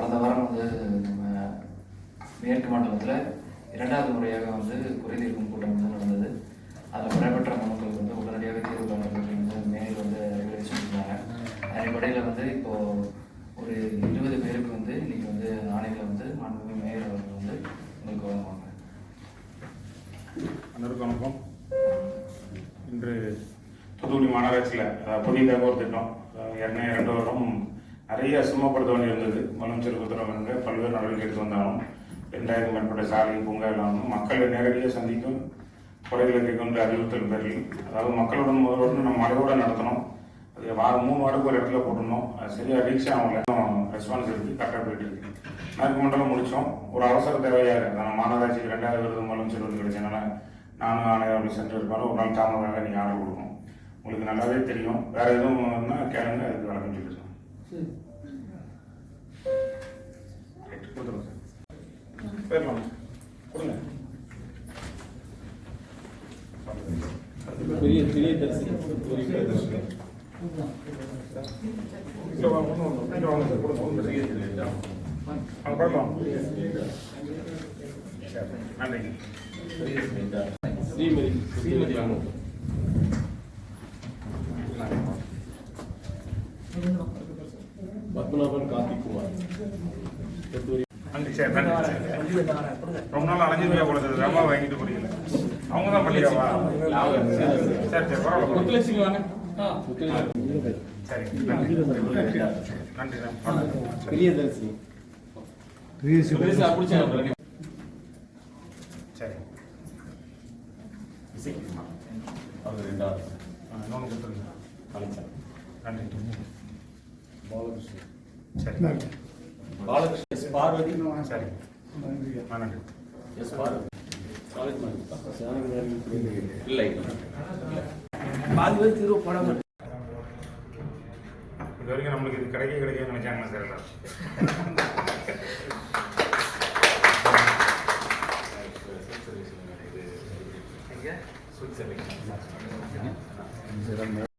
கடந்த வாரம் வந்து நம்ம மேற்கு மண்டலத்தில் இரண்டாவது முறையாக வந்து குறைதீர்க்கும் கூட்டம் வந்து நடந்தது. அதில் பெறப்பட்ட மனுக்களுக்கு வந்து உடனடியாக தீர்வு காண்பதற்கு வந்து மேல் வந்து அறிவுரை சொல்லியிருந்தாங்க. அடிப்படையில் வந்து இப்போது ஒரு இருபது பேருக்கு வந்து இன்னைக்கு வந்து ஆணைகளை வந்து மாண்புமிகு மேயர் அவர்கள் வந்து உங்களுக்கு வழங்குவாங்க. அனைவருக்கும் வணக்கம். இன்று தூத்துக்குடி மாநகராட்சியில் புதிய தகவல் ஒரு திட்டம் அஹ், ஏற்கனவே ரெண்டு வருடம் நிறைய சிரமப்படுத்த வேண்டியிருந்தது முதலமைச்சர் உத்தரவுங்க பல்வேறு நடவடிக்கை எடுத்து வந்தாலும் ரெண்டாயிரம் மேற்பட்ட சாலை பூங்கா இல்லாமல் மக்களை நேரடியாக சந்திக்கும் குறைகளை கேட்கின்ற அறிவுறுத்தல் பேரில் அதாவது மக்களுடன் முதல்வருடன் நம்ம மழையோட நடத்தணும். அது வாரம் மூணு வாரத்துக்கு ஒரு இடத்துல போட்டிருந்தோம் அது சரியாக ரீச் ஆகல. ரெஸ்பான்ஸ் இருக்குது கரெக்டாக போயிட்டு இருக்கு. மேற்கு மண்டலம் முடித்தோம் ஒரு அவசர தேவையாக இருக்குது நம்ம மாநகராட்சிக்கு ரெண்டாவது விருது முதலமைச்சர் வந்து கிடைச்சனால நானும் ஆணையர் அப்படி சென்று இருப்பாரு. ஒரு நாள் தாமதமாக நீங்கள் ஆர்டர் கொடுக்கணும். உங்களுக்கு நல்லாவே தெரியும். வேறு எதுவும் இருந்தால் கேளுங்க. அதுக்கு விளக்கம் சொல்லிடுறேன். சார் போயிடலாம் கொடுங்க பெரிய பெரிய தரிசி இங்க வாங்க, ஒண்ணு ஒண்ணு. இங்க வாங்க சார், கொடுங்க, ஒண்ணு பெரிய ஆ, போயிடலாம் சரி, நன்றிங்க ஸ்ரீமதி ஸ்ரீமதி பத்மநாபன் கார்த்திக் குமார் தூத்துக்குடி நன்றி சார் நன்றி ரொம்ப நாள் அலைஞ்சிருக்கா போல ரமா வாங்கிட்டு போறீங்க. அவங்க தான் பண்ணியாவா சரி சரி பரவாயில்ல சரி நன்றி. நன்றி நன்றி. பெரிய தரிசி. பெரிய பிடிச்சா சரி அவர் ரெண்டாவது. ஆ, இன்னொன்னு கொடுத்துருங்க. நன்றி. பாலகிருஷ்ணன். சரி. பாலகிருஷ்ணன் எஸ் பார்வதி சரி எஸ் பார்வதி இல்லை பாதி பேர் தீர்வு போட மாட்டாங்க இது வரைக்கும் நம்மளுக்கு இது கிடைக்க கிடைக்க நினைச்சாங்களா சார் இது